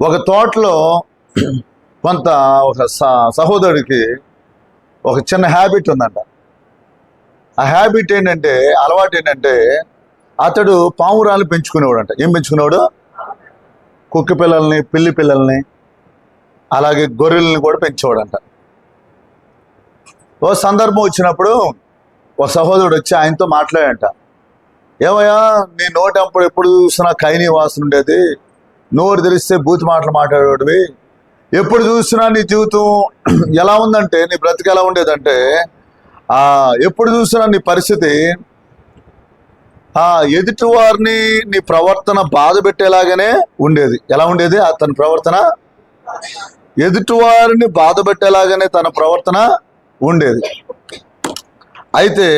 ఒక తోటలో కొంత ఒక స- సహోదరుడికి ఒక చిన్న హ్యాబిట్ ఉందంట. ఆ హ్యాబిట్ ఏంటంటే అలవాటు ఏంటంటే అతడు పావురాలు పెంచుకునేవాడంట. ఏం పెంచుకునేవాడు? కుక్క పిల్లల్ని పిల్లి పిల్లల్ని అలాగే గొర్రెల్ని కూడా పెంచేవాడంట. ఓ సందర్భం వచ్చినప్పుడు ఒక సహోదరుడు వచ్చి ఆయనతో మాట్లాడంట ఏమయ్యా నీ నోటప్పుడు ఎప్పుడు చూసినా కైని వాసన ఉండేది. నోరు తెలిస్తే బూతి మాటలు మాట్లాడేవి ఎప్పుడు చూసినా నీ జీవితం ఎలా ఉందంటే నీ బ్రతికి ఎలా ఉండేదంటే ఆ ఎప్పుడు చూసినా నీ పరిస్థితి ఆ ఎదుటి వారిని నీ ప్రవర్తన బాధ పెట్టేలాగానే ఉండేది. ఎలా ఉండేది? అతని ప్రవర్తన ఎదుటివారిని బాధ పెట్టేలాగానే తన ప్రవర్తన ఉండేది. అయితే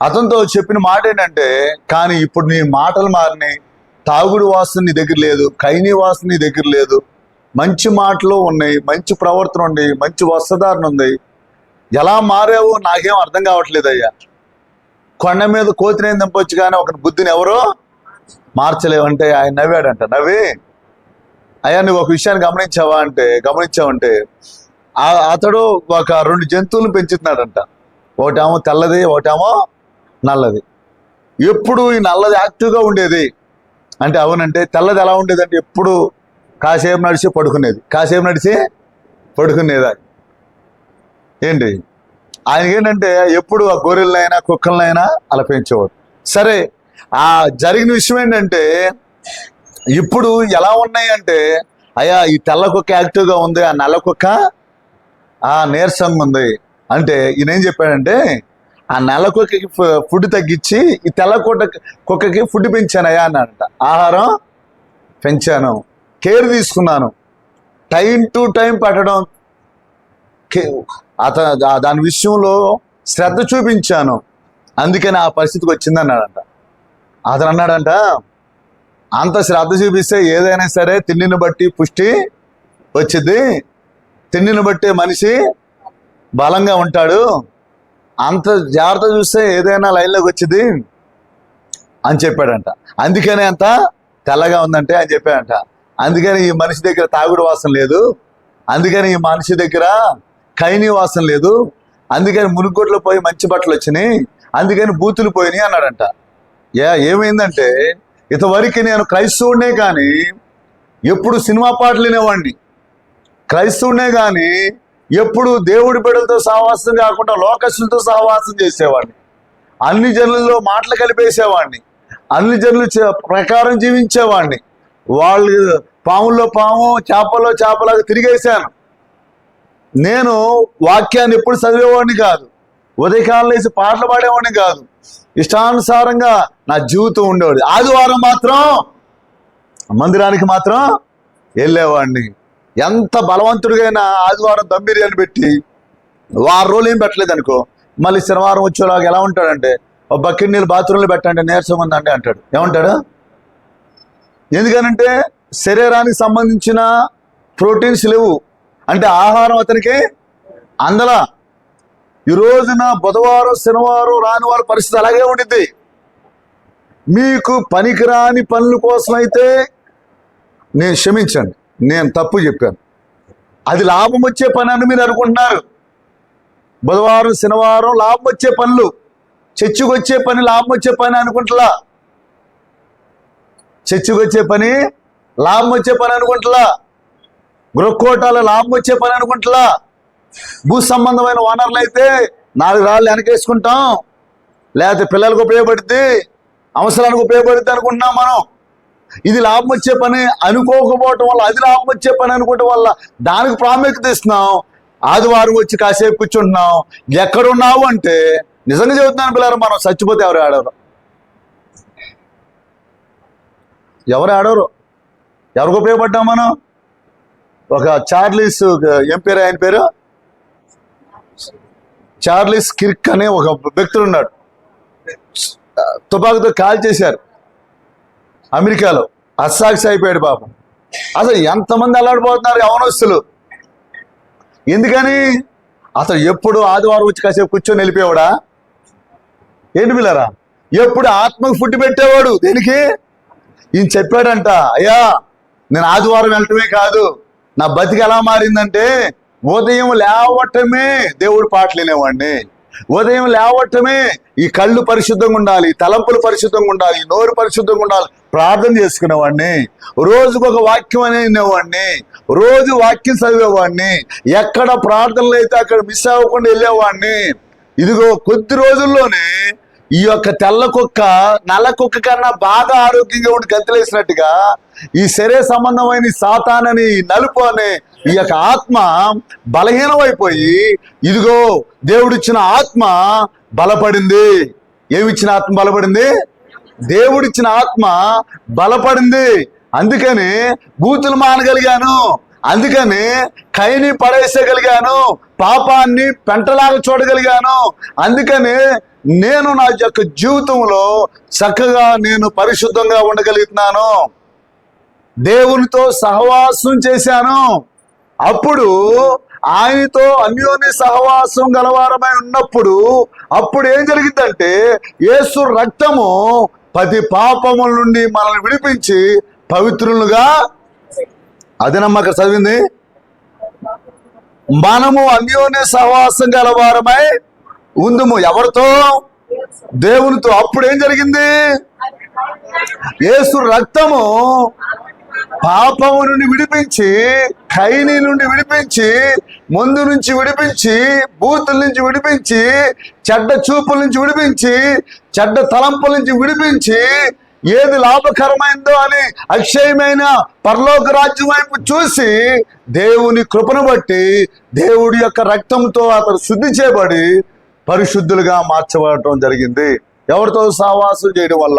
అతనితో చెప్పిన మాట ఏంటంటే కానీ ఇప్పుడు నీ మాటలు మారినాయి. తాగుడు వాసన నీ దగ్గర లేదు కైని వాసన నీ దగ్గర లేదు. మంచి మాటలు ఉన్నాయి మంచి ప్రవర్తన ఉంది మంచి వస్త్రధారణ ఉంది. ఎలా మారావో నాకేం అర్థం కావట్లేదు అయ్యా. కొండ మీద కోతిని దింపొచ్చు కానీ ఒక బుద్ధిని ఎవరో మార్చలేవంటే ఆయన నవ్వాడంట. నవ్వి అయ్యా నువ్వు ఒక విషయాన్ని గమనించావా? అంటే గమనించావంటే ఆ- అతడు ఒక రెండు జంతువులను పెంచుతున్నాడంట. ఒకటేమో తెల్లది ఒకటేమో నల్లది. ఎప్పుడు ఈ నల్లది యాక్టివ్గా ఉండేది? అంటే అవునంటే తెల్లది ఎలా ఉండేదంటే ఎప్పుడు కాసేపు నడిచి పడుకునేది. కాసేపు నడిచి పడుకునేదా ఏంటి? ఆయన ఏంటంటే ఎప్పుడు ఆ గొర్రెలనైనా కుక్కలనైనా అలా పెంచేవాడు. సరే ఆ జరిగిన విషయం ఏంటంటే ఇప్పుడు ఎలా ఉన్నాయి అంటే అయ్యా ఈ తెల్ల కుక్క యాక్టివ్గా ఉంది ఆ నల్ల కుక్క ఆ నీరసంగా ఉంది అంటే ఈయన ఏం చెప్పాడంటే ఆ నల్ల కుక్కకి ఫుడ్ తగ్గించి ఈ తెల్ల కుక్క కుక్కకి ఫుడ్ పెంచానయ్యా అన్నాడట. ఆహారం పెంచాను. కేర్ తీసుకున్నాను. టైం టు టైం పట్టడం. కే- అతను దాని విషయంలో శ్రద్ధ చూపించాను. అందుకని ఆ పరిస్థితికి వచ్చింది అన్నాడంట. అతను అన్నాడంట అంత శ్రద్ధ చూపిస్తే ఏదైనా సరే తిండిని బట్టి పుష్టి వచ్చింది తిండిని బట్టి మనిషి బలంగా ఉంటాడు. అంత జాగ్రత్త చూస్తే ఏదైనా లైన్లోకి వచ్చింది అని చెప్పాడంట. అందుకనే అంత తెల్లగా ఉందంటే అని చెప్పాడంట. అందుకని ఈ మనిషి దగ్గర తాగుడు వాసన లేదు. అందుకని ఈ మనిషి దగ్గర కైని వాసన లేదు. అందుకని మునుగోట్లు పోయి మంచి బట్టలు వచ్చినాయి. అందుకని బూతులు పోయినాయి అన్నాడంట. ఏ ఏమైందంటే ఇంతవరకు నేను క్రైస్తవుడినే కానీ ఎప్పుడు సినిమా పాటలు వినేవాడిని. క్రైస్తవునే కానీ ఎప్పుడు దేవుడి బిడ్డలతో సహవాసం కాకుండా లోకస్తులతో సహవాసం చేసేవాడిని. అన్ని జనులలో మాటలు కలిపేసేవాడిని. అన్ని జనులు చే- ప్రకారం జీవించేవాడిని. వాళ్ళు పాముల్లో పాము చేపల్లో చేపలాగా తిరిగేశాను. నేను వాక్యాన్ని ఎప్పుడు చదివేవాడిని కాదు. ఉదయకాలం వేసి పాటలు పాడేవాడిని కాదు. ఇష్టానుసారంగా నా జీవితం ఉండేవాడు ఆదివారం మాత్రం మందిరానికి మాత్రం వెళ్ళేవాడిని. ఎంత బలవంతుడిగైనా ఆదివారం దమ్ బిర్యానీ పెట్టి వారం రోజులు ఏం పెట్టలేదు అనుకో మళ్ళీ శనివారం వచ్చేలాగా ఎలా ఉంటాడంటే ఒక బకెట్ నీళ్ళు బాత్రూంలో పెట్టండి నీరసం ఉందండి అంటాడు. ఏమంటాడు? ఎందుకనంటే శరీరానికి సంబంధించిన ప్రోటీన్స్ లేవు. అంటే ఆహారం అతనికి అందలా. ఈ రోజున బుధవారం శనివారం రాని వారి పరిస్థితి అలాగే ఉండిద్ది. మీకు పనికిరాని పనుల కోసం అయితే నేను క్షమించండి నేను తప్పు చెప్పాను. అది లాభం వచ్చే పని అని మీరు అనుకుంటున్నారు. బుధవారం శనివారం లాభం వచ్చే పనులు. చర్చికి వచ్చే పని లాభం వచ్చే పని అనుకుంటలా? చర్చికి వచ్చే పని లాభం వచ్చే పని అనుకుంటలా? గృహకోటాల లాభం వచ్చే పని అనుకుంటలా? భూ సంబంధమైన ఓనర్లు అయితే నాలుగు రాళ్ళు వెనకేసుకుంటాం. లేకపోతే పిల్లలకు ఉపయోగపడితే అవసరానికి ఉపయోగపడుద్ది అనుకుంటున్నాం మనం. ఇది లాభం వచ్చే పని అనుకోకపోవటం వల్ల అది లాభం వచ్చే పని అనుకోవటం వల్ల దానికి ప్రాముఖ్యత ఇస్తున్నాం. ఆదివారం వచ్చి కాసేపు కూర్చుంటున్నాం. ఎక్కడున్నావు అంటే నిజంగా చెబుతున్నాను పిల్లలు మనం చచ్చిపోతే ఎవరు ఆడవరు ఎవరు ఆడవరు ఎవరికి ఉపయోగపడ్డాం మనం? ఒక చార్లీస్ ఏం పేరు ఆయన పేరు? చార్లీస్ కిర్క్ అనే ఒక వ్యక్తులు ఉన్నాడు. తుపాకుతో కాల్ చేశారు. అమెరికాలో అస్సాక్స్ అయిపోయాడు పాపం. అసలు ఎంతమంది అల్లాడిపోతున్నారు యవనస్తులు ఎందుకని? అసలు ఎప్పుడు ఆదివారం వచ్చి కాసేపు కూర్చొని వెళ్ళిపోయాడా ఏంటి పిల్లరా? ఎప్పుడు ఆత్మకు ఫుడ్ పెట్టేవాడు? దేనికి? ఈయన చెప్పాడంట అయ్యా నేను ఆదివారం వెళ్ళటమే కాదు నా బతికి ఎలా మారిందంటే ఉదయం లేవటమే దేవుడు పాటలు వినేవాడిని. ఉదయం లేవటమే ఈ కళ్ళు పరిశుద్ధంగా ఉండాలి తలంపులు పరిశుద్ధంగా ఉండాలి నోరు పరిశుద్ధంగా ఉండాలి. ప్రార్థన చేసుకునేవాడిని రోజుకు ఒక వాక్యం అనే వినేవాడిని రోజు వాక్యం చదివేవాడిని ఎక్కడ ప్రార్థనలు అయితే అక్కడ మిస్ అవ్వకుండా వెళ్ళేవాడిని. ఇదిగో కొద్ది రోజుల్లోనే ఈ యొక్క తెల్ల కుక్క నల్ల కుక్క కన్నా బాగా ఆరోగ్యంగా ఉండి గంతులేసినట్టుగా ఈ శరీర సంబంధమైన సాతానని నలుపు అనే ఈ యొక్క ఆత్మ బలహీనమైపోయి ఇదిగో దేవుడిచ్చిన ఆత్మ బలపడింది. ఏమిచ్చిన ఆత్మ బలపడింది? దేవుడిచ్చిన ఆత్మ బలపడింది. అందుకని బూతులు మానగలిగాను. అందుకని కైని పడేసేయగలిగాను. పాపాన్ని పెంటలాగా చూడగలిగాను. అందుకని నేను నా యొక్క జీవితంలో చక్కగా నేను పరిశుద్ధంగా ఉండగలుగుతున్నాను. దేవునితో సహవాసం చేశాను. అప్పుడు ఆయనతో అన్యోన్య సహవాసం గలవారమై ఉన్నప్పుడు అప్పుడు ఏం జరిగిందంటే యేసు రక్తము పది పాపముల నుండి మనల్ని విడిపించి పవిత్రులుగా అదేనమ్మా నమ్మక చదివింది. మనము అన్యోన్య సహవాసం గలవారమై ఉందుము ఎవరితో? దేవునితో. అప్పుడు ఏం జరిగింది? యేసు రక్తము పాపము నుండి విడిపించి ఖైనీ నుండి విడిపించి ముందు నుంచి విడిపించి బూతుల నుంచి విడిపించి చెడ్డ చూపుల నుంచి విడిపించి చెడ్డ తలంపుల నుంచి విడిపించి ఏది లాభకరమైందో అని అక్షయమైన పరలోక రాజ్యం వైపు చూసి దేవుని కృపను బట్టి దేవుడి యొక్క రక్తంతో అతను శుద్ధి చేయబడి పరిశుద్ధులుగా మార్చబడటం జరిగింది. ఎవరితో సావాసం చేయడం వల్ల?